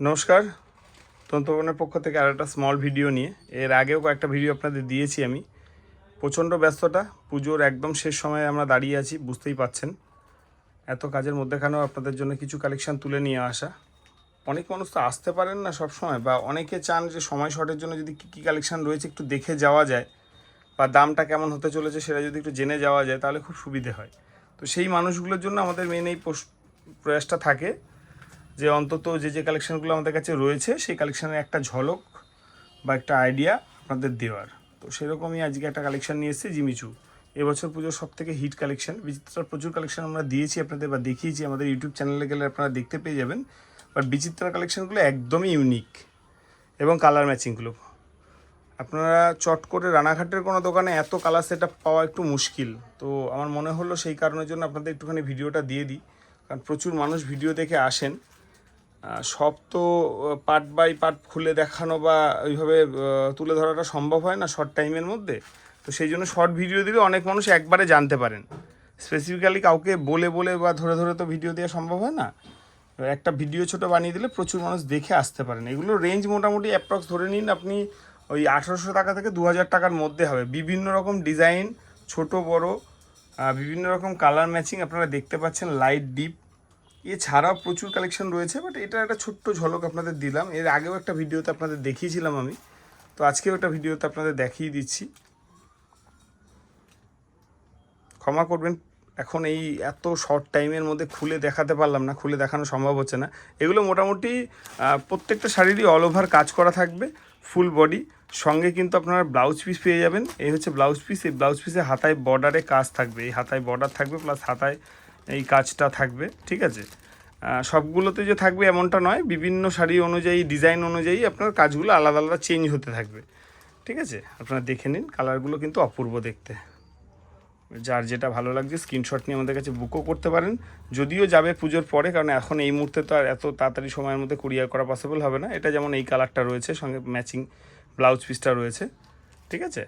নমস্কার। তন্ত্রবনের পক্ষ থেকে আর একটা স্মল ভিডিও নিয়ে। এর আগেও কয়েকটা ভিডিও আপনাদের দিয়েছি আমি। প্রচণ্ড ব্যস্ততা, পুজোর একদম শেষ সময়ে আমরা দাঁড়িয়ে আছি, বুঝতেই পাচ্ছেন এত কাজের মধ্যেখানেও আপনাদের জন্য কিছু কালেকশন তুলে নিয়ে আসা। অনেক মানুষ তো আসতে পারেন না সব সময় বা অনেকে চান যে সময় শর্টের জন্য যদি কী কী কালেকশন রয়েছে একটু দেখে যাওয়া যায়, বা দামটা কেমন হতে চলেছে সেটা যদি একটু জেনে যাওয়া যায়, তাহলে খুব সুবিধে হয়। তো সেই মানুষগুলোর জন্য আমাদের মেন এই প্রয়াসটা থাকে। যে অন্তত যে যে কালেকশানগুলো আমাদের কাছে রয়েছে, সেই কালেকশানের একটা ঝলক বা একটা আইডিয়া আপনাদের দেওয়ার। তো সেরকমই আজকে একটা কালেকশান নিয়ে এসেছি, জিমিচু। এবছর পুজোর সব থেকে হিট কালেকশন বিচিত্রার প্রচুর কালেকশন আমরা দিয়েছি আপনাদের বা দেখিয়েছি, আমাদের ইউটিউব চ্যানেলে গেলে আপনারা দেখতে পেয়ে যাবেন। বাট বিচিত্রার কালেকশানগুলো একদমই ইউনিক এবং কালার ম্যাচিংগুলো আপনারা চট করে রানাঘাটের কোনো দোকানে এত কালার সেট পাওয়া একটু মুশকিল। তো আমার মনে হলো সেই কারণের জন্য আপনাদের একটুখানি ভিডিওটা দিয়ে দিই। কারণ প্রচুর মানুষ ভিডিও দেখে আসেন। সব তো পার্ট বাই পার্ট খুলে দেখানো বা ওইভাবে তুলে ধরাটা সম্ভব হয় না শর্ট টাইমের মধ্যে। তো সেই জন্য শর্ট ভিডিও দিলে অনেক মানুষ একবারে জানতে পারেন। স্পেসিফিক্যালি কাউকে বলে বলে বা ধরে ধরে তো ভিডিও দেওয়া সম্ভব হয় না। একটা ভিডিও ছোট বানিয়ে দিলে প্রচুর মানুষ দেখে আসতে পারেন। এগুলো রেঞ্জ মোটামুটি অ্যাপ্রক্স ধরে নিন আপনি ওই আঠারোশো টাকা থেকে দু হাজার টাকার মধ্যে হবে। বিভিন্ন রকম ডিজাইন ছোট, বড় বিভিন্ন রকম কালার ম্যাচিং আপনারা দেখতে পাচ্ছেন লাইট ডিপ এছাড়াও প্রচুর কালেকশন রয়েছে বাট এটা একটা ছোট্ট ঝলক আপনাদের দিলাম। এর আগেও একটা ভিডিওতে আপনাদের দেখিয়েছিলাম আমি। তো আজকেও একটা ভিডিওতে আপনাদের দেখিয়ে দিচ্ছি। ক্ষমা করবেন, এখন এই এত শর্ট টাইমের মধ্যে খুলে দেখাতে পারলাম না, খুলে দেখানো সম্ভব হচ্ছে না। এগুলো মোটামুটি প্রত্যেকটা শাড়িরই অল ওভার কাজ করা থাকবে ফুল বডি সঙ্গে কিন্তু আপনারা ব্লাউজ পিস পেয়ে যাবেন। এই হচ্ছে ব্লাউজ পিস এই ব্লাউজ পিসে হাতায় বর্ডারে কাজ থাকবে। এই হাতায় বর্ডার থাকবে প্লাস হাতায় এই কাজটা থাকবে, ঠিক আছে? সবগুলোতে যে থাকবে এমনটা নয়, বিভিন্ন শাড়ি অনুযায়ী, ডিজাইন অনুযায়ী আপনার কাজগুলো আলাদা আলাদা চেঞ্জ হতে থাকবে, ঠিক আছে? আপনারা দেখে নিন, কালারগুলো কিন্তু অপূর্ব দেখতে। যার যেটা ভালো লাগছে, স্ক্রিনশট নিয়ে আমাদের কাছে বুকও করতে পারেন। যদিও যাবে পুজোর পরে, কারণ এখন এই মুহূর্তে তো আর এত তাড়াতাড়ি সময়ের মধ্যে কুরিয়ার করা পসিবল হবে না। এটা যেমন এই কালারটা রয়েছে, সঙ্গে ম্যাচিং ব্লাউজ পিসটা রয়েছে, ঠিক আছে?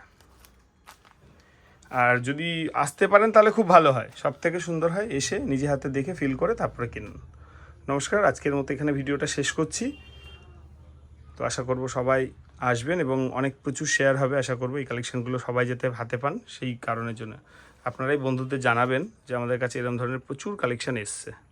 আর যদি আসতে পারেন তাহলে খুব ভালো হয়। সব থেকে সুন্দর হয় এসে নিজে হাতে দেখে ফিল করে তারপরে কিনুন। নমস্কার, আজকের মতো এখানে ভিডিওটা শেষ করছি। তো আশা করব সবাই আসবেন এবং অনেক প্রচুর শেয়ার হবে আশা করব এই কালেকশানগুলো সবাই যেতে হাতে পান সেই কারণের জন্য। আপনারাই বন্ধুদের জানাবেন যে আমাদের কাছে এরকম ধরনের প্রচুর কালেকশন এসছে।